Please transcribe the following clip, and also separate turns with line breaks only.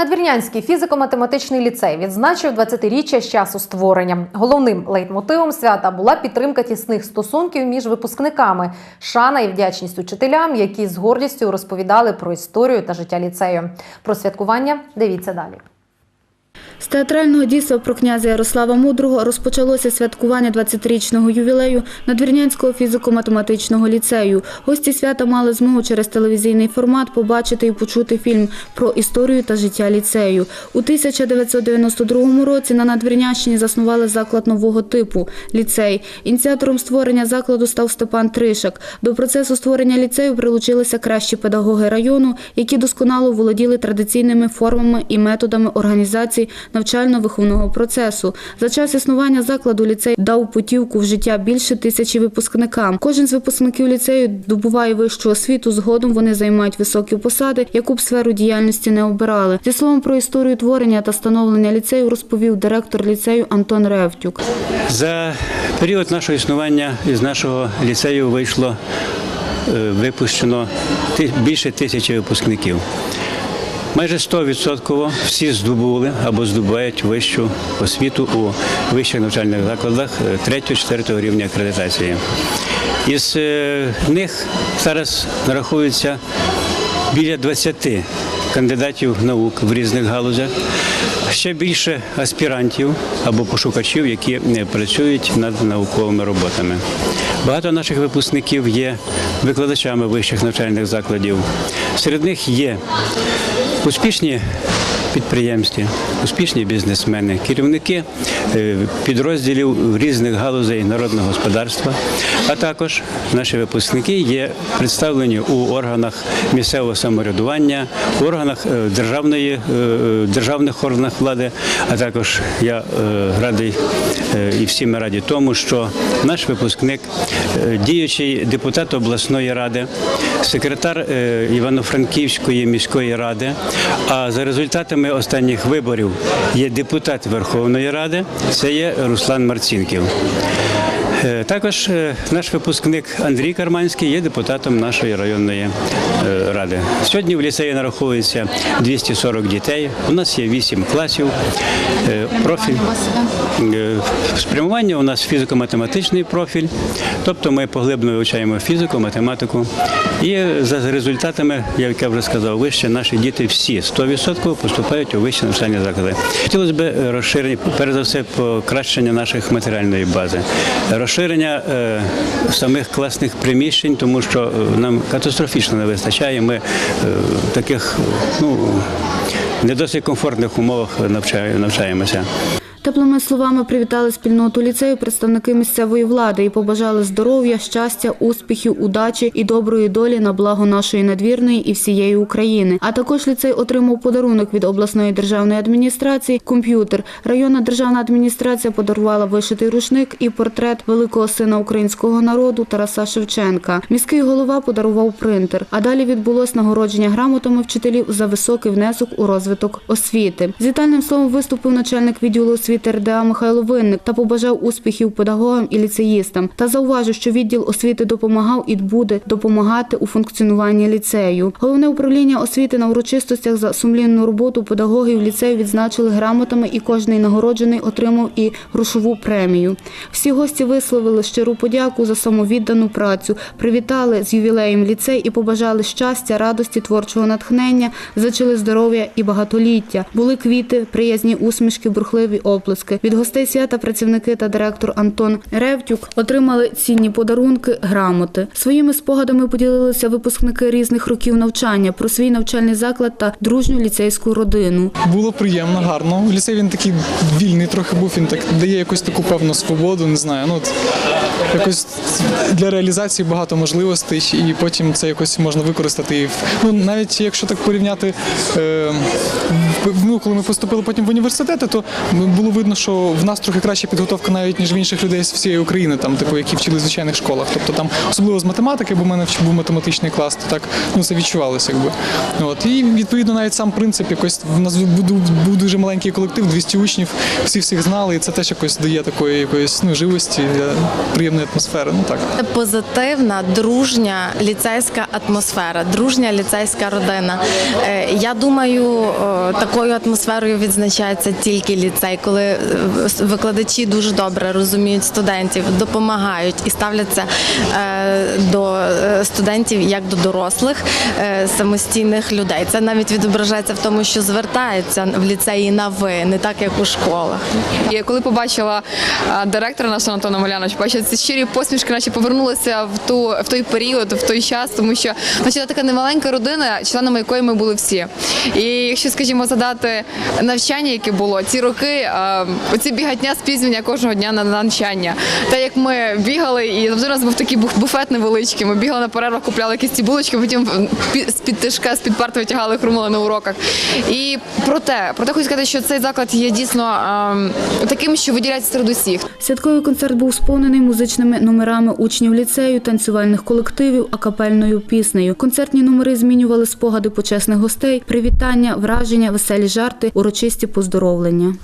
Надвірнянський фізико-математичний ліцей відзначив 20-річчя з часу створення. Головним лейтмотивом свята була підтримка тісних стосунків між випускниками, шана і вдячність учителям, які з гордістю розповідали про історію та життя ліцею. Про святкування дивіться далі.
З театрального дійства про князя Ярослава Мудрого розпочалося святкування 20-річного ювілею Надвірнянського фізико-математичного ліцею. Гості свята мали змогу через телевізійний формат побачити і почути фільм про історію та життя ліцею. У 1992 році на Надвірнянщині заснували заклад нового типу – ліцей. Ініціатором створення закладу став Степан Тришак. До процесу створення ліцею прилучилися кращі педагоги району, які досконало володіли традиційними формами і методами організації навчально-виховного процесу. За час існування закладу ліцей дав путівку в життя більше тисячі випускникам. Кожен з випускників ліцею добуває вищу освіту. Згодом вони займають високі посади, яку б сферу діяльності не обирали. Зі словом про історію творення та становлення ліцею розповів директор ліцею Антон Ревтюк.
За період нашого існування із нашого ліцею вийшло е, випущено більше тисячі випускників. Майже 100% всі здобули або здобувають вищу освіту у вищих навчальних закладах 3-4 рівня акредитації. Із е, них зараз нарахується біля 20 кандидатів наук в різних галузях. Ще більше аспірантів або пошукачів, які е, працюють над науковими роботами. Багато наших випускників є викладачами вищих навчальних закладів. Серед них є успішні підприємці, успішні бізнесмени, керівники е, підрозділів різних галузей народного господарства, а також наші випускники є представлені у органах місцевого самоврядування, у органах е, державної, е, державних органах влади, а також я радий і всі ми раді тому, що наш випускник, діючий депутат обласної ради, секретар Івано-Франківської міської ради. А за результатами останніх виборів є депутат Верховної Ради, це є Руслан Марцінків. Е, Також е, наш випускник Андрій Карманський є депутатом нашої районної е, ради. Сьогодні в ліцеї нараховується 240 дітей. У нас є 8 класів. Профіль спрямування у нас фізико-математичний профіль, тобто ми поглибно вивчаємо фізику, математику. І за результатами, як я вже сказав, вище наші діти всі 100% поступають у вищі навчальні заклади. Хотілося б розширення, перш за все, покращення наших матеріальної бази, розширення е, самих класних приміщень, тому що е, нам катастрофічно не вистачає. Ми е, в таких ну, не досить комфортних умовах навчає- навчаємося.
Теплими словами привітали спільноту ліцею представники місцевої влади і побажали здоров'я, щастя, успіхів, удачі і доброї долі на благо нашої надвірної і всієї України. А також ліцей отримав подарунок від обласної державної адміністрації комп'ютер. Районна державна адміністрація подарувала вишитий рушник і портрет великого сина українського народу Тараса Шевченка. Міський голова подарував принтер. А далі відбулось нагородження грамотами вчителів за високий внесок у розвиток освіти. З вітальним словом виступив начальник відділу освіти РДА Михайло Винник та побажав успіхів педагогам і ліцеїстам. Та зауважив, що відділ освіти допомагав і буде допомагати у функціонуванні ліцею. Головне управління освіти на урочистостях за сумлінну роботу педагогів ліцею відзначили грамотами, і кожний нагороджений отримав і грошову премію. Всі гості висловили щиру подяку за самовіддану працю, привітали з ювілеєм ліцей і побажали щастя, радості, творчого натхнення, зачали здоров'я і багатоліття. Були квіти, приязні усмішки, бурхливі оплески. Від гостей свята працівники та директор Антон Ревтюк отримали цінні подарунки, грамоти. Своїми спогадами поділилися випускники різних років навчання про свій навчальний заклад та дружню ліцейську родину.
Було приємно, гарно. Ліцей він такий вільний трохи був, він так дає якусь таку певну свободу, не знаю. Ну от якось для реалізації багато можливостей, і потім це якось можна використати. Ну навіть якщо так порівняти, е, ну коли ми поступили потім в університети, то було було видно, що в нас трохи краща підготовка навіть ніж в інших людей з всієї України, там типу, які вчили в звичайних школах. Тобто там особливо з математики, бо в мене був математичний клас, то так ну це відчувалося, якби. От і відповідно навіть сам принцип якось в нас був, дуже маленький колектив, 200 учнів, всі всіх знали, і це теж якось дає такої якоїсь ну живості, е, приємної атмосфери. Ну так.
Позитивна, дружня ліцейська атмосфера, дружня ліцейська родина. Е, Я думаю, такою атмосферою відзначається тільки ліцей, коли е, с- викладачі дуже добре розуміють студентів, допомагають і ставляться е, до е, студентів як до дорослих е, самостійних людей. Це навіть відображається в тому, що звертаються в ліцеї на ви, не так як у школах.
І коли побачила директора нашого Антона Маляновича, бачила ці щирі посмішки, наче повернулися в ту в той період, в той час, тому що значить, така немаленька родина, членами якої ми були всі. І якщо, скажімо, задати навчання, яке було ці роки, оці бігатня спізнення кожного дня на навчання. Та як ми бігали, і завжди у нас був такий буф- буфет невеличкий. Ми бігали на перервах, купляли якісь ці булочки, потім з під тишка, з під парти витягали хрумали на уроках. І проте, проте хочу сказати, що цей заклад є дійсно ем, таким, що виділяється серед усіх.
Святковий концерт був сповнений музичними номерами учнів ліцею, танцювальних колективів, акапельною піснею. Концертні номери змінювали спогади почесних гостей, привітання, враження, веселі жарти, урочисті поздоровлення.